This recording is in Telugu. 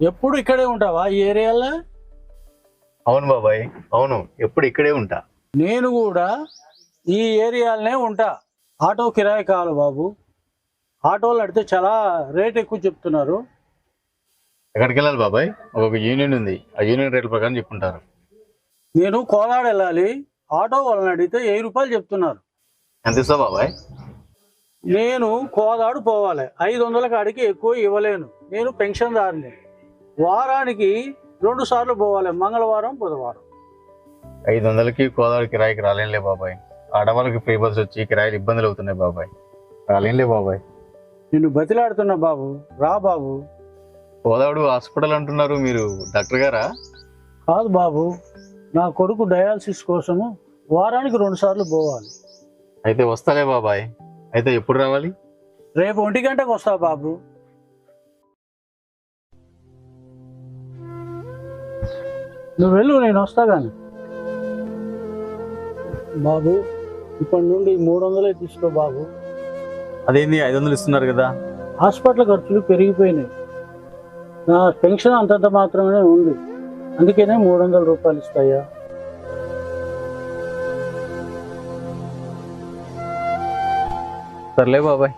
ఎప్పుడు ఇక్కడే ఉంటావా ఈ ఏరియాలో? అవును బాబాయ్ అవును ఎప్పుడు ఇక్కడే ఉంటా. నేను కూడా ఈ ఏరియాలోనే ఉంటా. ఆటో కిరాయి కావాలి బాబు. ఆటోలు అడితే చాలా రేట్ ఎక్కువ చెప్తున్నారు. ఎక్కడికి వెళ్ళాలి బాబాయ్? ఒక యూనియన్ ఉంది. ఆ యూనియన్ రేట్ల ప్రకారం చెప్పుకుంటారు. నేను కోలాడ వెళ్ళాలి. ఆటో వాళ్ళని అడిగితే వెయ్యి రూపాయలు చెప్తున్నారు. ఎంత ఇస్తావు బాబాయ్? నేను కోదాడు పోవాలి. ఐదు వందల కాడికి ఎక్కువ ఇవ్వలేను. నేను పెన్షన్దారుని. వారానికి రెండు సార్లు పోవాలి మంగళవారం బుధవారం. ఐదు వందలకి కోదాడు కిరాయికి రాలేనులే బాబాయ్. ఆడవాళ్ళకి ఫ్రీ బస్ వచ్చి కిరాయిలు ఇబ్బందులు అవుతున్నాయి బాబాయ్. రాలేనులే బాబాయ్. నిన్ను బతిలాడుతున్నా బాబు రా బాబు. కోదాడు హాస్పిటల్ అంటున్నారు మీరు డాక్టర్ గారా? కాదు బాబు నా కొడుకు డయాలసిస్ కోసము వారానికి రెండు సార్లు పోవాలి. అయితే వస్తాలే బాబాయ్. అయితే ఎప్పుడు రావాలి? రేపు ఒంటి గంటకు వస్తా బాబు. నువ్వు వెళ్ళు నేను వస్తా కానీ బాబు ఇప్పటి నుండి మూడు వందలే తీసుకో బాబు. అదేంది ఐదు వందలు ఇస్తున్నారు కదా? హాస్పిటల్ ఖర్చులు పెరిగిపోయినాయి. నా పెన్షన్ అంతంత మాత్రమే ఉంది. అందుకనే మూడు వందల రూపాయలు ఇస్తాయా? సర్లే బాబాయ్.